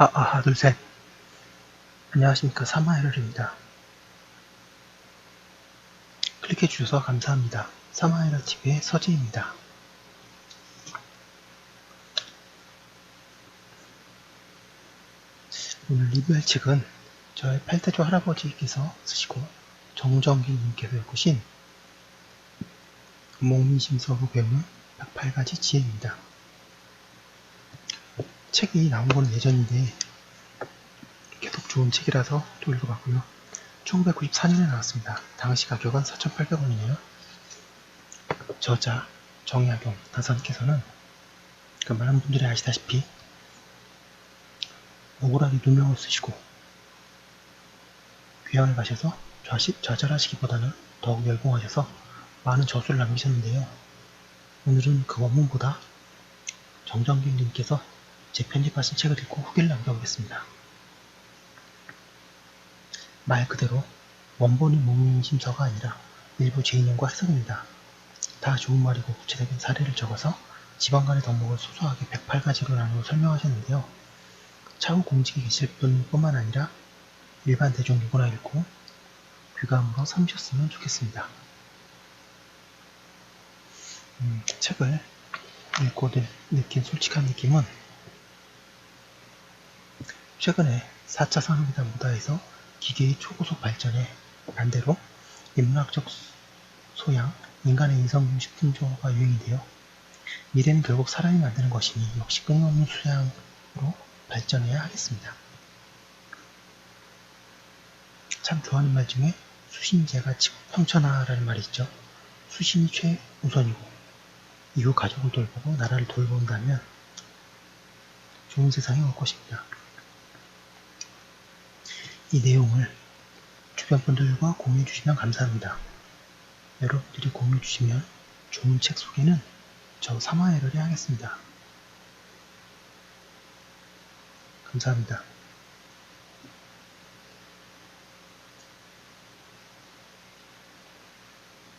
아, 아, 하나, 둘, 셋. 안녕하십니까. 사마에러입니다. 클릭해 주셔서 감사합니다. 사마에러 TV의 서재입니다. 오늘 리뷰할 책은 저의 팔대조 할아버지께서 쓰시고 정정기님께서 읽으신 목민심서로 배우는 108가지 지혜입니다. 책이 나온 건 예전인데 계속 좋은 책이라서 또 읽어봤고요. 1994년에 나왔습니다. 당시 가격은 4,800원이네요. 저자 정약용 다선께서는 그 많은 분들이 아시다시피 억울하게 누명을 쓰시고 귀향을 가셔서 좌시, 좌절하시기보다는 더욱 열공하셔서 많은 저수를 남기셨는데요. 오늘은 그 원문보다 정정길님께서 재편집하신 책을 읽고 후기를 남겨보겠습니다. 말 그대로 원본이 목민 심서가 아니라 일부 제2년과 해석입니다. 다 좋은 말이고 구체적인 사례를 적어서 지방간의 덕목을 소소하게 108가지로 나누어 설명하셨는데요. 차후 공직에 계실 분뿐만 아니라 일반 대중 누구나 읽고 귀감으로 삼으셨으면 좋겠습니다. 음, 책을 읽고 느, 느낀 솔직한 느낌은 최근에 4차 산업이다 보다에서 기계의 초고속 발전에 반대로 인문학적 소양, 인간의 인성중식 풍조가 유행인데요. 미래는 결국 사람이 만드는 것이니 역시 끊임없는 수양으로 발전해야 하겠습니다. 참 좋아하는 말 중에 수신제가 평천하라는 말이 있죠. 수신이 최우선이고 이후 가족을 돌보고 나라를 돌본다면 좋은 세상이 올 것입니다. 이 내용을 주변 분들과 공유해 주시면 감사합니다. 여러분들이 공유해 주시면 좋은 책 소개는 저 사마에러리 하겠습니다. 감사합니다.